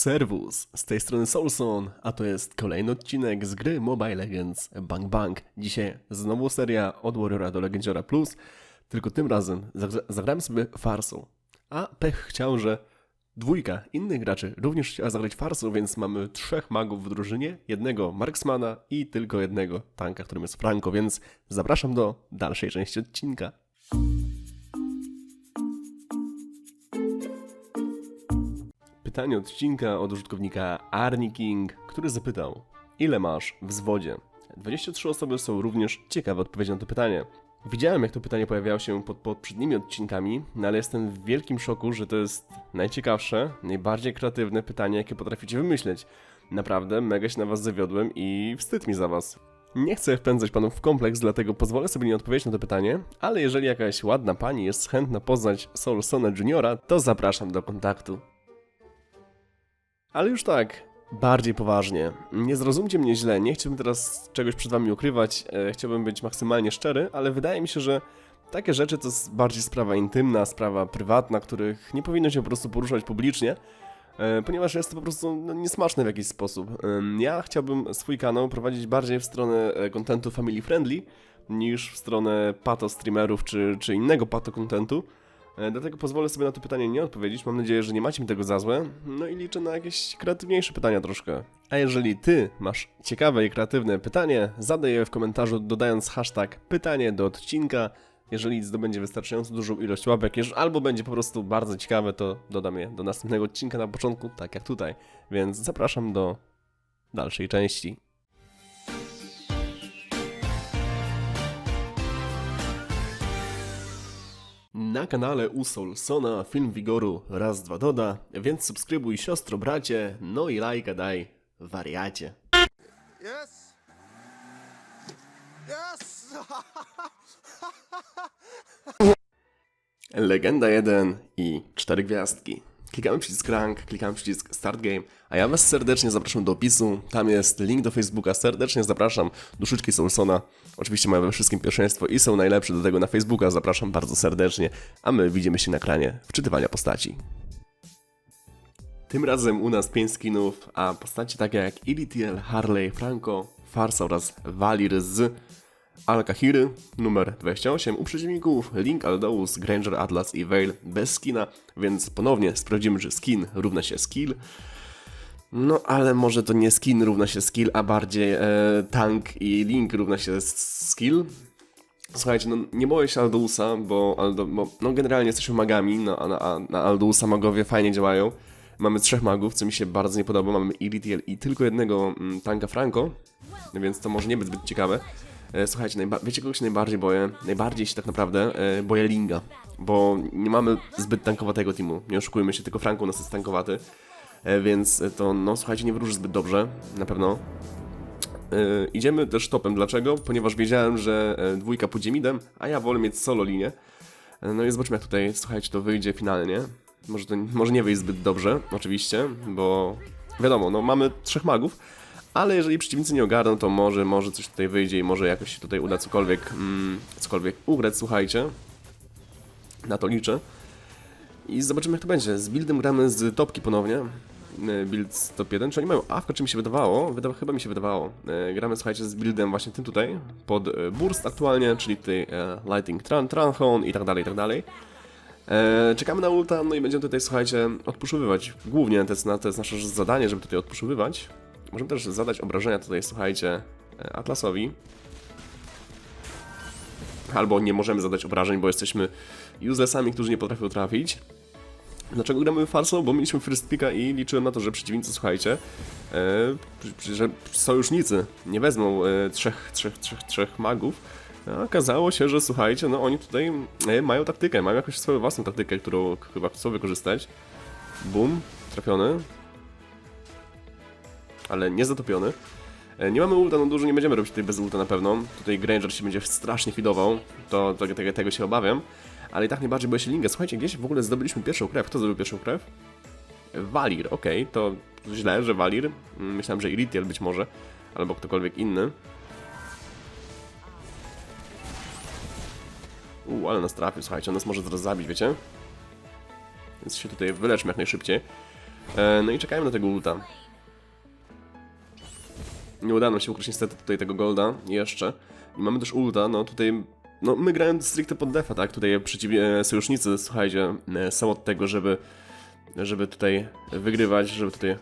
Serwus, z tej strony Soulson, a to jest kolejny odcinek z gry Mobile Legends Bang Bang. Dzisiaj znowu seria od Warriora do Legendziora Plus, tylko tym razem zagra- zagrałem sobie farsą. A pech chciał, że dwójka innych graczy również chciała zagrać farsą, więc mamy trzech magów w drużynie, jednego marksmana i tylko jednego tanka, którym jest Franco, więc zapraszam do dalszej części odcinka. Pytanie odcinka od użytkownika Arnie King, który zapytał: Ile masz w zwodzie? 23 osoby są również ciekawe odpowiedzi na to pytanie. Widziałem, jak to pytanie pojawiało się pod poprzednimi odcinkami, no ale jestem w wielkim szoku, że to jest najciekawsze, najbardziej kreatywne pytanie, jakie potraficie wymyśleć. Naprawdę, mega się na was zawiodłem i wstyd mi za was. Nie chcę wpędzać panów w kompleks, dlatego pozwolę sobie nie odpowiedzieć na to pytanie, ale jeżeli jakaś ładna pani jest chętna poznać Soulsona Juniora, to zapraszam do kontaktu. Ale już tak, bardziej poważnie. Nie zrozumcie mnie źle, nie chciałbym teraz czegoś przed wami ukrywać, e, chciałbym być maksymalnie szczery, ale wydaje mi się, że takie rzeczy to jest bardziej sprawa intymna, sprawa prywatna, których nie powinno się po prostu poruszać publicznie, e, ponieważ jest to po prostu no, niesmaczne w jakiś sposób. Ja chciałbym swój kanał prowadzić bardziej w stronę e, contentu family friendly, niż w stronę pato streamerów czy, czy innego pato contentu. E, Dlatego pozwolę sobie na to pytanie nie odpowiedzieć. Mam nadzieję, że nie macie mi tego za złe. No i liczę na jakieś kreatywniejsze pytania troszkę. A jeżeli ty masz ciekawe i kreatywne pytanie, zadaj je w komentarzu dodając hashtag pytanie do odcinka. Jeżeli zdobędzie wystarczająco dużą ilość łapek, albo będzie po prostu bardzo ciekawe, to dodam je do następnego odcinka na początku, tak jak tutaj. Więc zapraszam do dalszej części. Na kanale Usol Sona film Wigoru raz dwa doda, więc subskrybuj siostro bracie, no i lajka daj, wariacie. Yes. Yes. Legenda 1 i 4 gwiazdki. Klikamy przycisk rank, klikamy przycisk start game, a ja was serdecznie zapraszam do opisu, tam jest link do Facebooka, serdecznie zapraszam, duszyczki Solsona, oczywiście mają we wszystkim pierwszeństwo i są najlepsze do tego na Facebooka, zapraszam bardzo serdecznie, a my widzimy się na kranie wczytywania postaci. Tym razem u nas 5 skinów, a postacie takie jak Ilitiel, Harley, Franco, Farsa oraz Valir z Al-Kahiry, numer 28, u przeciwników Link, Aldeus, Granger, Atlas i Veil bez skina, więc ponownie sprawdzimy, czy skin równa się skill. No ale może to nie skin równa się skill, a bardziej e, tank i Link równa się skill. Słuchajcie, no nie boję się Aldousa, bo, Aldo, bo no generalnie jesteśmy magami, no, a na, na magowie fajnie działają. Mamy trzech magów, co mi się bardzo nie podoba. Mamy Iritiel i tylko jednego mm, tanka Franco, więc to może nie być zbyt ciekawe. E, Słuchajcie, wiecie kogo się najbardziej boję? Najbardziej się tak naprawdę e, boję Linga, bo nie mamy zbyt tankowatego teamu. Nie oszukujmy się, tylko Franco u nas jest tankowaty, e, więc to, no słuchajcie, nie wróży zbyt dobrze, na pewno. Idziemy też topem. Dlaczego? Ponieważ wiedziałem, że dwójka pójdzie midem, a ja wolę mieć solo linię. No i zobaczmy jak tutaj, słuchajcie, to wyjdzie finalnie. Może to może nie wyjść zbyt dobrze, oczywiście, bo wiadomo, no mamy trzech magów, ale jeżeli przeciwnicy nie ogarną, to może, może coś tutaj wyjdzie i może jakoś się tutaj uda cokolwiek, mm, cokolwiek ugrać, słuchajcie. Na to liczę. I zobaczymy jak to będzie. Z buildem gramy z topki ponownie. E, Build top 1, czy oni mają awka, czy mi się wydawało? Wydawa, chyba mi się wydawało. E, gramy, słuchajcie, z buildem właśnie tym tutaj, pod e, burst aktualnie, czyli tutaj e, lighting tran, tranhon i tak dalej, i tak dalej. E, czekamy na ulta, no i będziemy tutaj, słuchajcie, odpuszowywać. Głównie to jest, na, to jest nasze zadanie, żeby tutaj odpuszowywać. Możemy też zadać obrażenia tutaj, słuchajcie, e, Atlasowi. Albo nie możemy zadać obrażeń, bo jesteśmy uselessami, którzy nie potrafią trafić. Dlaczego gramy farsą? Bo mieliśmy first picka i liczyłem na to, że przeciwnicy, słuchajcie, e, że sojusznicy nie wezmą e, trzech, trzech, trzech, trzech magów. A okazało się, że słuchajcie, no oni tutaj mają taktykę, mają jakąś swoją własną taktykę, którą chyba chcą wykorzystać. Bum, trafiony. Ale nie zatopiony. E, Nie mamy ulta, no dużo nie będziemy robić tutaj bez ulta na pewno. Tutaj Granger się będzie strasznie fidował, to, to tego, tego się obawiam. Ale i tak najbardziej boję się Linga. Słuchajcie, gdzieś w ogóle zdobyliśmy pierwszą krew. Kto zdobył pierwszą krew? Walir, okej, to źle, że Walir. Mm, Myślałem, że Iritiel być może, albo ktokolwiek inny. Uuu, ale nas trafił, słuchajcie, on nas może zaraz zabić, wiecie? Więc się tutaj wyleczmy jak najszybciej. E, no i czekajmy na tego ulta. Nie udało nam się ukryć niestety tutaj tego golda jeszcze. I mamy też ulta, no tutaj... No my grając stricte pod defa, tak? Tutaj przeciwnie sojusznicy, słuchajcie, e, są od tego, żeby... Żeby tutaj wygrywać, żeby tutaj...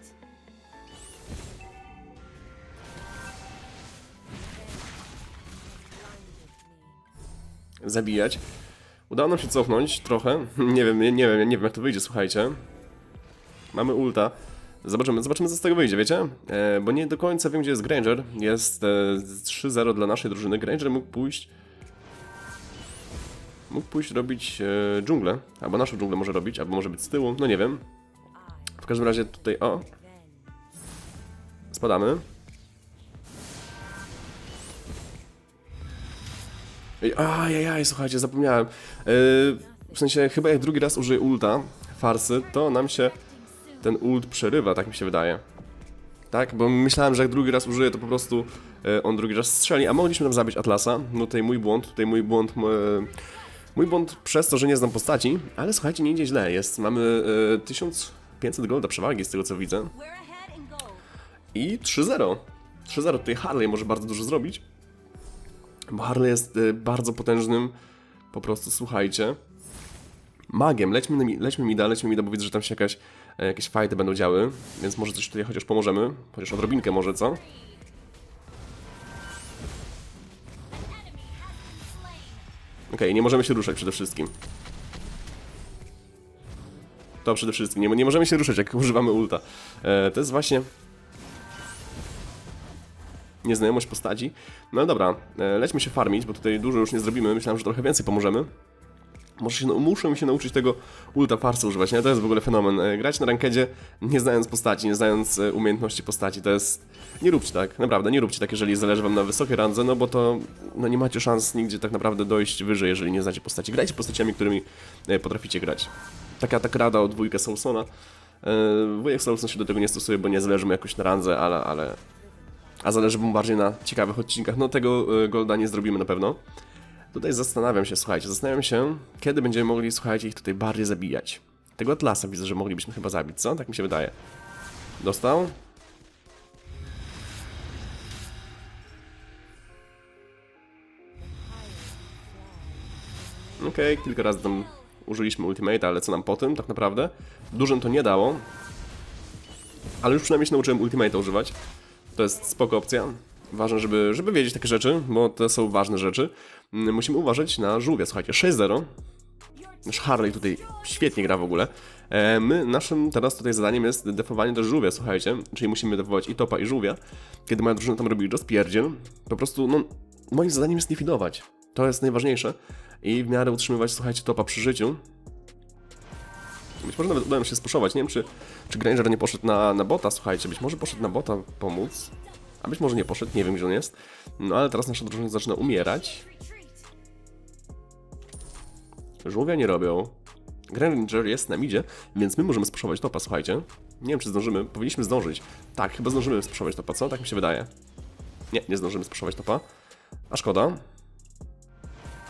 Zabijać. Udało nam się cofnąć trochę. Nie wiem, nie, nie wiem, nie wiem jak to wyjdzie, słuchajcie. Mamy ulta. Zobaczymy, zobaczymy co z tego wyjdzie, wiecie? E, bo nie do końca wiem, gdzie jest Granger. Jest e, 3-0 dla naszej drużyny. Granger mógł pójść... Mógł pójść robić e, dżunglę. Albo naszą dżunglę może robić, albo może być z tyłu. No nie wiem. W każdym razie tutaj... O! Spadamy. Ajajaj, słuchajcie, zapomniałem. Yy, w sensie, chyba jak drugi raz użyję ulta, farsy, to nam się ten ult przerywa, tak mi się wydaje. Tak, bo myślałem, że jak drugi raz użyję, to po prostu e, on drugi raz strzeli, a mogliśmy tam zabić Atlasa. No tutaj mój błąd, tutaj mój błąd, e, mój błąd przez to, że nie znam postaci, ale słuchajcie, nie idzie źle, jest, mamy e, 1500 golda przewagi z tego co widzę i 3-0. 3-0, tutaj Harley może bardzo dużo zrobić, bo Harley jest e, bardzo potężnym, po prostu słuchajcie, magiem. Lećmy, lećmy mida, lećmy mida, bo widzę, że tam się jakaś, e, jakieś fajty będą działy, więc może coś tutaj chociaż pomożemy, chociaż odrobinkę może, co? Okej, nie możemy się ruszać przede wszystkim. To przede wszystkim, nie, nie możemy się ruszać, jak używamy ulta. E, to jest właśnie nieznajomość postaci. No dobra, e, lećmy się farmić, bo tutaj dużo już nie zrobimy. Myślałem, że trochę więcej pomożemy. Może się, muszę się nauczyć tego ulta farsa używać, nie? To jest w ogóle fenomen. E, Grać na rankedzie nie znając postaci, nie znając e, umiejętności postaci, to jest... Nie róbcie tak, naprawdę, nie róbcie tak, jeżeli zależy wam na wysokiej randze, no bo to no, nie macie szans nigdzie tak naprawdę dojść wyżej, jeżeli nie znacie postaci. Grajcie postaciami, którymi e, potraficie grać. Taka tak rada od dwójka Soulsona. E, Wujek Soulson się do tego nie stosuje, bo nie zależy mu jakoś na randze, ale, ale a zależy mu bardziej na ciekawych odcinkach. No tego Golda nie zrobimy na pewno. Tutaj zastanawiam się, słuchajcie, zastanawiam się, kiedy będziemy mogli, słuchajcie, ich tutaj bardziej zabijać. Tego Atlasa widzę, że moglibyśmy chyba zabić, co? Tak mi się wydaje. Dostał? Okej, kilka razy tam użyliśmy ultimate, ale co nam po tym tak naprawdę? Dużym to nie dało. Ale już przynajmniej się nauczyłem ultimate używać. To jest spoko opcja. Ważne, żeby, żeby wiedzieć takie rzeczy, bo to są ważne rzeczy. Mm, Musimy uważać na żółwia. Słuchajcie, 6-0. Nasz Harley tutaj świetnie gra w ogóle. E, my, naszym teraz tutaj zadaniem jest defowanie też żółwia, słuchajcie. Czyli musimy defować i topa, i żółwia. Kiedy moja drużyna tam robi rozpierdziel, po prostu, no, moim zadaniem jest nie fidować. To jest najważniejsze. I w miarę utrzymywać, słuchajcie, topa przy życiu. Być może nawet uda nam się spuszować. Nie wiem, czy, czy Granger nie poszedł na, na bota, słuchajcie. Być może poszedł na bota pomóc. A być może nie poszedł, nie wiem gdzie on jest. No ale teraz nasza drużyna zaczyna umierać. Żółwia nie robią. Granger jest na midzie, więc my możemy spuszować topa, słuchajcie. Nie wiem, czy zdążymy. Powinniśmy zdążyć. Tak, chyba zdążymy spuszować topa, co? Tak mi się wydaje. Nie, nie zdążymy spuszować topa. A szkoda.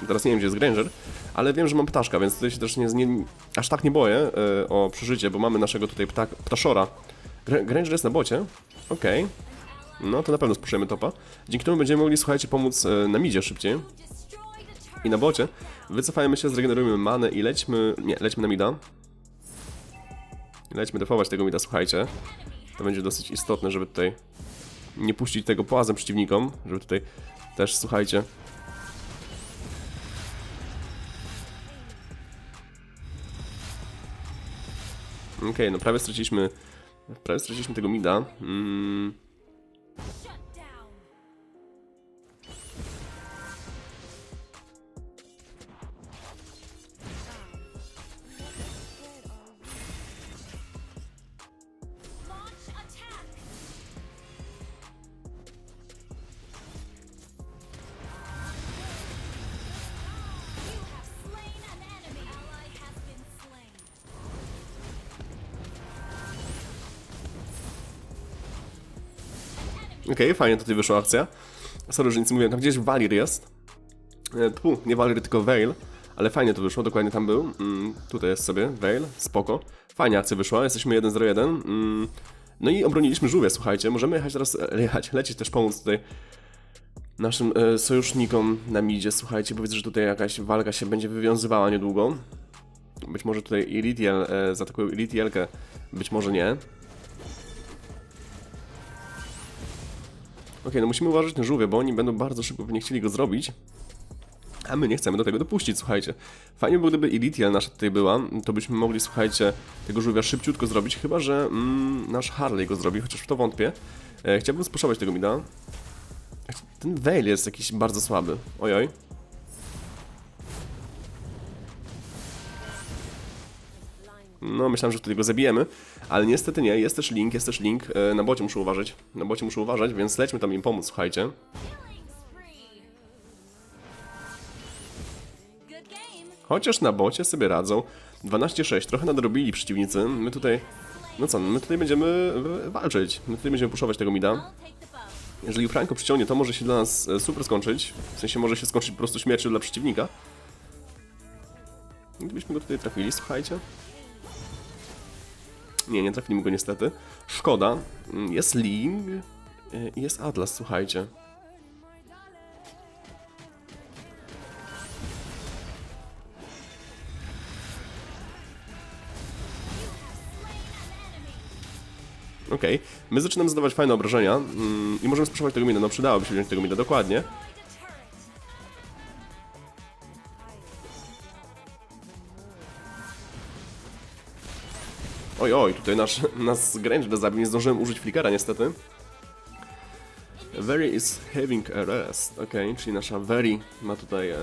Teraz nie wiem, gdzie jest Granger, ale wiem, że mam ptaszka, więc tutaj się też nie, nie, aż tak nie boję e, o przeżycie, bo mamy naszego tutaj ptak, ptaszora. Gr Granger jest na bocie. Okej. No to na pewno spuszczamy topa. Dzięki temu będziemy mogli, słuchajcie, pomóc e, na midzie szybciej. I na bocie. Wycofajmy się, zregenerujemy manę i lećmy... Nie, lećmy na mida. Lećmy defować tego mida, słuchajcie. To będzie dosyć istotne, żeby tutaj nie puścić tego płazem przeciwnikom, żeby tutaj też, słuchajcie... Okej, no prawie straciliśmy... Prawie straciliśmy tego mida. Mm, Okej, fajnie tutaj wyszła akcja. Sorry, że nic mówiłem, tam gdzieś Valir jest. E, Tu, nie Valir, tylko Veil. Ale fajnie to wyszło, dokładnie tam był. Mm, tutaj jest sobie, Veil, spoko. Fajnie akcja wyszła, jesteśmy 1-0-1. Mm, no i obroniliśmy żółwie, słuchajcie. Możemy jechać teraz, e, jechać, lecieć też pomóc tutaj naszym e, sojusznikom na midzie, słuchajcie, bo że tutaj jakaś walka się będzie wywiązywała niedługo. Być może tutaj Iritiel e, zaatakują Iritielkę, być może nie. Okej, no musimy uważać na żółwie, bo oni będą bardzo szybko pewnie chcieli go zrobić. A my nie chcemy do tego dopuścić, słuchajcie. Fajnie by gdyby Iritiel nasza tutaj była, to byśmy mogli, słuchajcie, tego żółwia szybciutko zrobić, chyba że mm, nasz Harley go zrobi, chociaż w to wątpię. E, chciałbym spuszować tego mida. Ten Veil jest jakiś bardzo słaby. Ojoj. No, myślałem, że tutaj go zabijemy, ale niestety nie. Jest też link, jest też link. E, Na bocie muszę uważać. Na bocie muszę uważać, więc lećmy tam im pomóc, słuchajcie. Chociaż na bocie sobie radzą. 12-6, trochę nadrobili przeciwnicy. My tutaj... No co, my tutaj będziemy walczyć. My tutaj będziemy puszować tego mida. Jeżeli Franco przyciągnie, to może się dla nas e, super skończyć. W sensie może się skończyć po prostu śmiercią dla przeciwnika. Gdybyśmy go tutaj trafili, słuchajcie. Nie, nie trafiliśmy go niestety. Szkoda. Mm, Jest Ling i jest Atlas, słuchajcie. Okej, my zaczynamy zadawać fajne obrażenia mm, i możemy spróbować tego mida. No przydałoby się wziąć tego mida, dokładnie. Oj, oj, tutaj nasz, nas Granger zabił, nie zdążyłem użyć flickera niestety. Very is having a rest. Okej, czyli nasza Very ma tutaj e,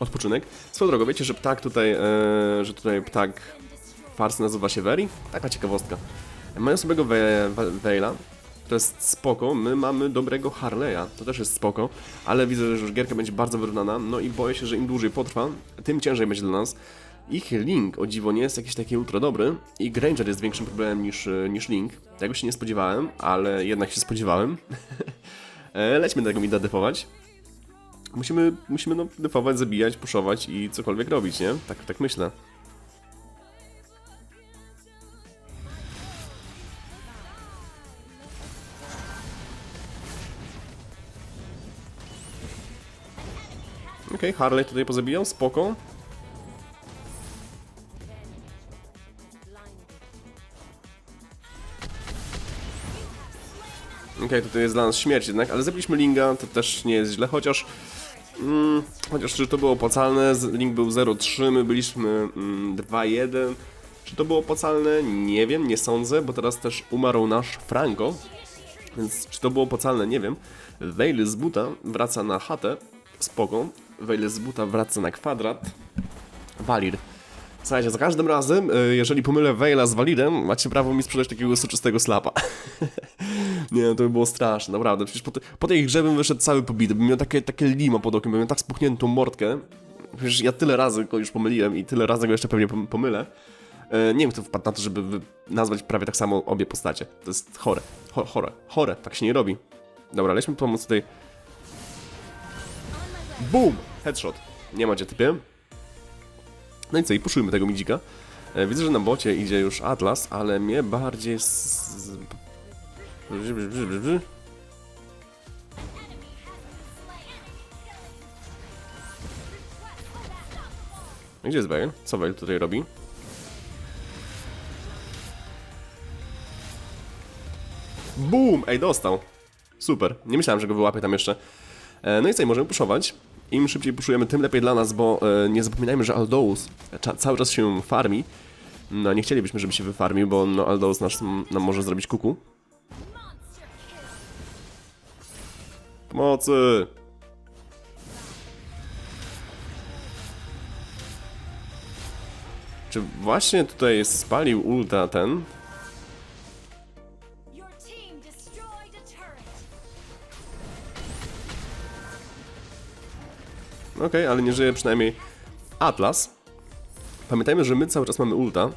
odpoczynek. Swoją drogą, wiecie, że ptak tutaj, e, że tutaj ptak Fars nazywa się Very? Taka ciekawostka. Mają sobie Veila, to jest spoko, my mamy dobrego Harley'a, to też jest spoko, ale widzę, że już gierka będzie bardzo wyrównana, no i boję się, że im dłużej potrwa, tym ciężej będzie dla nas. Ich Link, o dziwo, nie jest jakiś taki ultra dobry i Granger jest większym problemem niż, e, niż Link. Tego się nie spodziewałem, ale jednak się spodziewałem. E, Lećmy tego mida defować. Musimy, musimy no, defować, zabijać, puszować i cokolwiek robić, nie? Tak, tak myślę. Okej, Harley tutaj pozabijał, spoko. Okej, tutaj jest dla nas śmierć jednak, ale zabiliśmy Linga, to też nie jest źle, chociaż... Mm, chociaż czy to było opłacalne, Link był 0-3, my byliśmy mm, 2-1. Czy to było opłacalne? Nie wiem, nie sądzę, bo teraz też umarł nasz Franco. Więc czy to było opłacalne? Nie wiem. Veil z buta wraca na chatę, spoko. Veil z buta wraca na kwadrat. Valir. Słuchajcie, za każdym razem, y, jeżeli pomylę Veila z Valirem, macie prawo mi sprzedać takiego soczystego slapa. Nie, to by było straszne, naprawdę. Przecież po, te, po tej grze bym wyszedł cały pobity, bym miał takie, takie limo pod okiem, bym miał tak spuchniętą mordkę. Przecież ja tyle razy go już pomyliłem i tyle razy go jeszcze pewnie pom- pomylę. E, nie wiem, kto wpadł na to, żeby nazwać prawie tak samo obie postacie. To jest chore. Cho, chore. Chore. Tak się nie robi. Dobra, lećmy pomóc tutaj. Boom! Headshot. Nie ma gdzie typie. No i co, i puszujmy tego midzika. E, widzę, że na bocie idzie już Atlas, ale mnie bardziej z... Gdzie jest Veil? Co Veil tutaj robi? Boom! Ej, dostał. Super. Nie myślałem, że go wyłapię tam jeszcze. E, No i co, możemy puszować. Im szybciej puszujemy, tym lepiej dla nas, bo e, nie zapominajmy, że Aldous cały czas się farmi. No, nie chcielibyśmy, żeby się wyfarmił, bo no, Aldous nasz, nam może zrobić kuku. Pomocy! Czy właśnie tutaj spalił ulta ten? Okej, ale nie żyje przynajmniej Atlas. Pamiętajmy, że my cały czas mamy ulta.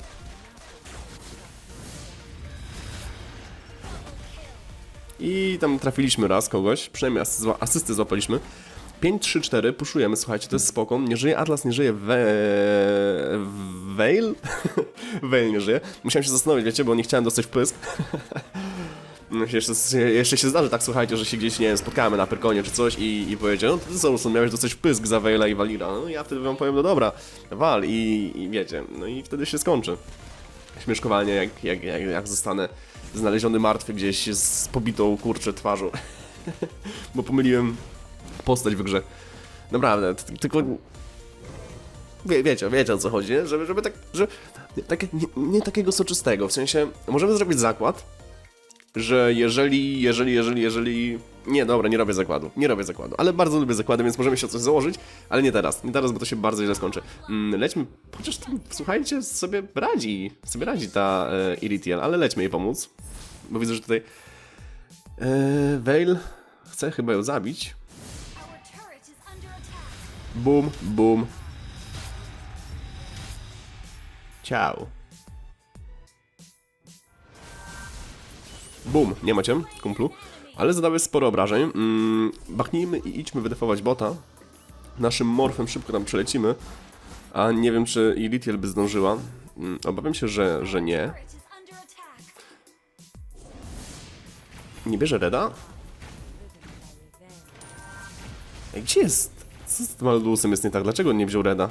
I tam trafiliśmy raz kogoś, przynajmniej asy- zła- asysty złapaliśmy. 5-3-4, puszujemy, słuchajcie, to jest spoko. Nie żyje Atlas, nie żyje We... Veil? Veil nie żyje. Musiałem się zastanowić, wiecie, bo nie chciałem dostać pysk. No, Jeszcze, jeszcze się zdarzy tak, słuchajcie, że się gdzieś, nie wiem, spotkamy na Pyrkonie czy coś i, i powiedzie, no ty Solson miałeś dostać pysk za Veila i Valira. No ja wtedy wam powiem, no dobra, wal i, i wiecie, no i wtedy się skończy. Śmieszkowanie, jak, jak, jak, jak zostanę znaleziony martwy gdzieś z pobitą, kurczę, twarzą. Bo pomyliłem postać w grze. Naprawdę, tylko... Wie, wiecie, wiecie o co chodzi, nie? Żeby, żeby tak, że... Tak, nie, nie takiego soczystego, w sensie, możemy zrobić zakład, że jeżeli, jeżeli, jeżeli, jeżeli... Nie, dobra, nie robię zakładu, nie robię zakładu, ale bardzo lubię zakłady, więc możemy się o coś założyć, ale nie teraz, nie teraz, bo to się bardzo źle skończy. Mm, lećmy, chociaż tam, słuchajcie, sobie radzi, sobie radzi ta e, ale lećmy jej pomóc, bo widzę, że tutaj e, Veil chce chyba ją zabić. Bum, bum. Ciao. Bum, nie macie, kumplu. Ale zadałeś sporo obrażeń. Mm, bachnijmy i idźmy wydefować bota. Naszym morfem szybko tam przelecimy. A nie wiem, czy Ilitiel by zdążyła. Mm, obawiam się, że, że nie. Nie bierze Reda? Ej, gdzie jest? Co z tym Aldusem jest nie tak? Dlaczego nie wziął Reda?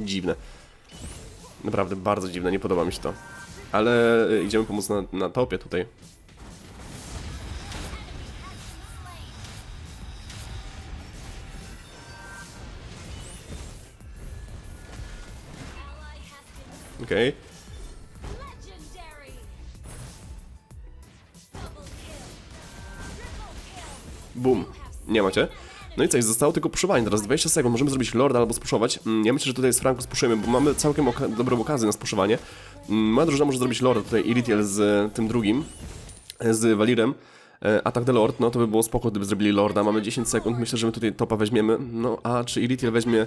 Dziwne. Naprawdę bardzo dziwne, nie podoba mi się to. Ale y, idziemy pomóc na, na topie tutaj. Okej. kill. Bum. Nie macie. No i coś, zostało tylko puszowanie. Teraz 20 sekund, możemy zrobić lorda albo spuszować. Mm, Ja myślę, że tutaj z Franco spuszujemy, bo mamy całkiem oka dobrą okazję na spuszowanie. Mm, Moja drużyna może zrobić lorda tutaj, Iritiel z e, tym drugim, e, z Valirem. E, Atak de Lord, no to by było spoko, gdyby zrobili Lorda. Mamy 10 sekund, myślę, że my tutaj topa weźmiemy. No a czy Iritiel weźmie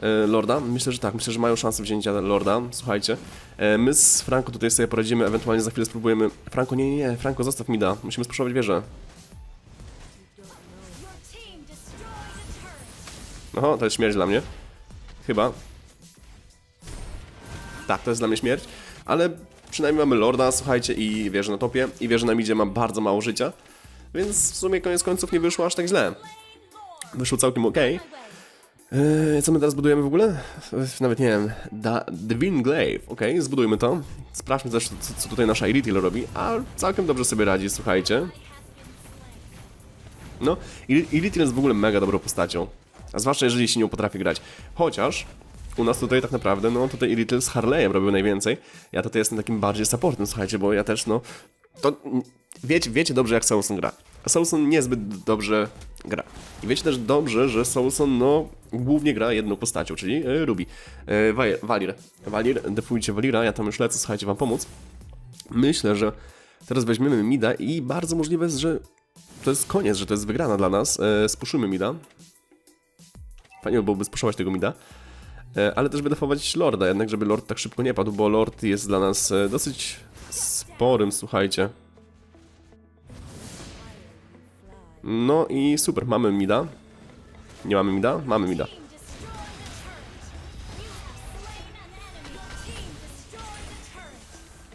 e, Lorda? Myślę, że tak, myślę, że mają szansę wzięcia Lorda, słuchajcie. E, My z Franco tutaj sobie poradzimy, ewentualnie za chwilę spróbujemy... Franco, nie, nie, nie, zostaw mi da. Musimy spuszować wieżę. Oho, to jest śmierć dla mnie. Chyba. Tak, to jest dla mnie śmierć. Ale przynajmniej mamy Lorda, słuchajcie, i wieżę na topie. I wieżę na midzie ma bardzo mało życia. Więc w sumie koniec końców nie wyszło aż tak źle. Wyszło całkiem ok. Eee, co my teraz budujemy w ogóle? Nawet nie wiem. Da Divine Glaive, ok, zbudujmy to. Sprawdźmy też, co, co tutaj nasza Iritil robi. A całkiem dobrze sobie radzi, słuchajcie. No, Il- Iritil jest w ogóle mega dobrą postacią. A zwłaszcza jeżeli się nią potrafi grać. Chociaż u nas tutaj tak naprawdę, no tutaj Iritil z Harley'em robił najwięcej. Ja tutaj jestem takim bardziej supportem, słuchajcie, bo ja też, no... To wiecie, wiecie dobrze, jak Soulson gra. A Soulson niezbyt dobrze gra. I wiecie też dobrze, że Soulson, no, głównie gra jedną postacią, czyli e, Ruby. E, Valir. Valir, defujcie Valira, ja tam już lecę, słuchajcie, wam pomóc. Myślę, że teraz weźmiemy Mida i bardzo możliwe jest, że to jest koniec, że to jest wygrana dla nas. E, spuszymy Mida. Fajnie byłoby spuszować tego Mida. E, ale też wydefować Lorda, jednak żeby Lord tak szybko nie padł, bo Lord jest dla nas e, dosyć sporym, słuchajcie. No i super, mamy Mida. Nie mamy Mida? Mamy Mida.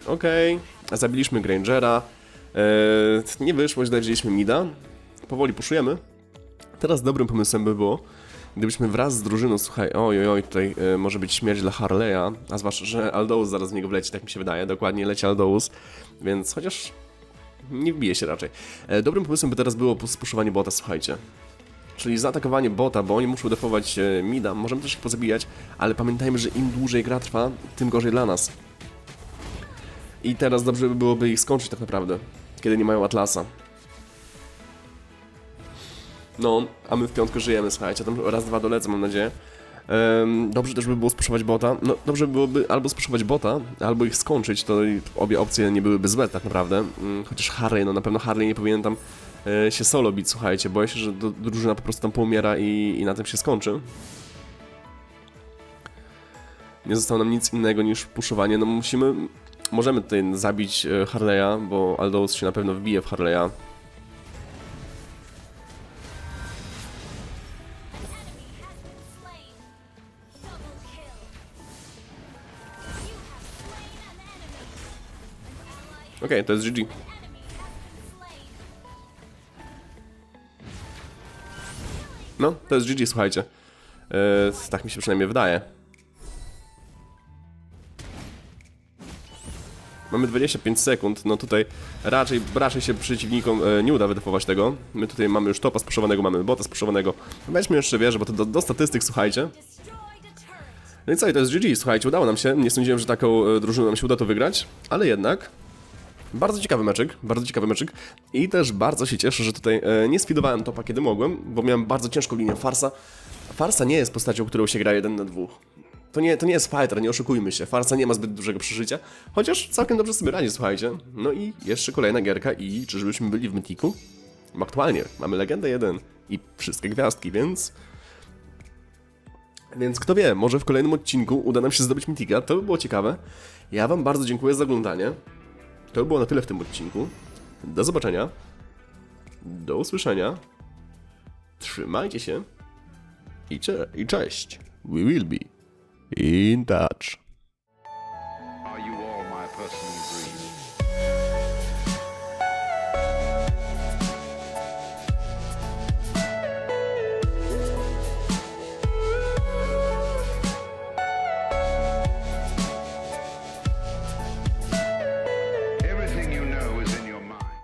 Okej, zabiliśmy Grangera. E, nie wyszło, źle wzięliśmy Mida. Powoli puszujemy. Teraz dobrym pomysłem by było, gdybyśmy wraz z drużyną, słuchaj, oj, oj, tutaj e, może być śmierć dla Harley'a, a zwłaszcza, że Aldous zaraz w niego wleci, tak mi się wydaje, dokładnie leci Aldous, więc chociaż nie wbije się raczej. E, dobrym pomysłem by teraz było spuszowanie bota, słuchajcie. Czyli zaatakowanie bota, bo oni muszą defować e, mida, możemy też ich pozabijać, ale pamiętajmy, że im dłużej gra trwa, tym gorzej dla nas. I teraz dobrze by byłoby ich skończyć tak naprawdę, kiedy nie mają Atlasa. No, a my w piątkę żyjemy, słuchajcie, tam raz, dwa dolecę, mam nadzieję. Em, dobrze też by było spuszować bota. No, dobrze by byłoby albo spuszować bota, albo ich skończyć, to obie opcje nie byłyby złe tak naprawdę. Mm, Chociaż Harley, no na pewno Harley nie powinien tam e, się solo bić, słuchajcie, boję się, że do- drużyna po prostu tam poumiera i, i na tym się skończy. Nie zostało nam nic innego niż puszowanie, no musimy... Możemy tutaj zabić e, Harley'a, bo Aldous się na pewno wbije w Harley'a. Okej, to jest GG. No, to jest GG, słuchajcie. E, tak mi się przynajmniej wydaje. Mamy 25 sekund, no tutaj raczej, raczej się przeciwnikom e, nie uda wydefować tego. My tutaj mamy już topa spuszowanego, mamy bota spuszowanego. Weźmy jeszcze wieżę, bo to do, do statystyk, słuchajcie. No i co, i to jest GG, słuchajcie, udało nam się. Nie sądziłem, że taką e, drużyną nam się uda to wygrać, ale jednak. Bardzo ciekawy meczyk, bardzo ciekawy meczyk i też bardzo się cieszę, że tutaj e, nie sfidowałem topa kiedy mogłem, bo miałem bardzo ciężką linię Farsa. Farsa nie jest postacią, którą się gra jeden na dwóch. To nie, to nie jest fighter, nie oszukujmy się. Farsa nie ma zbyt dużego przeżycia, chociaż całkiem dobrze sobie radzi, słuchajcie. No i jeszcze kolejna gierka i czyżbyśmy byli w Mytiku? Aktualnie, mamy Legendę 1 i wszystkie gwiazdki, więc... Więc kto wie, może w kolejnym odcinku uda nam się zdobyć Mytika, to by było ciekawe. Ja wam bardzo dziękuję za oglądanie. To by było na tyle w tym odcinku. Do zobaczenia. Do usłyszenia. Trzymajcie się. I, cze- i cześć. We will be in touch.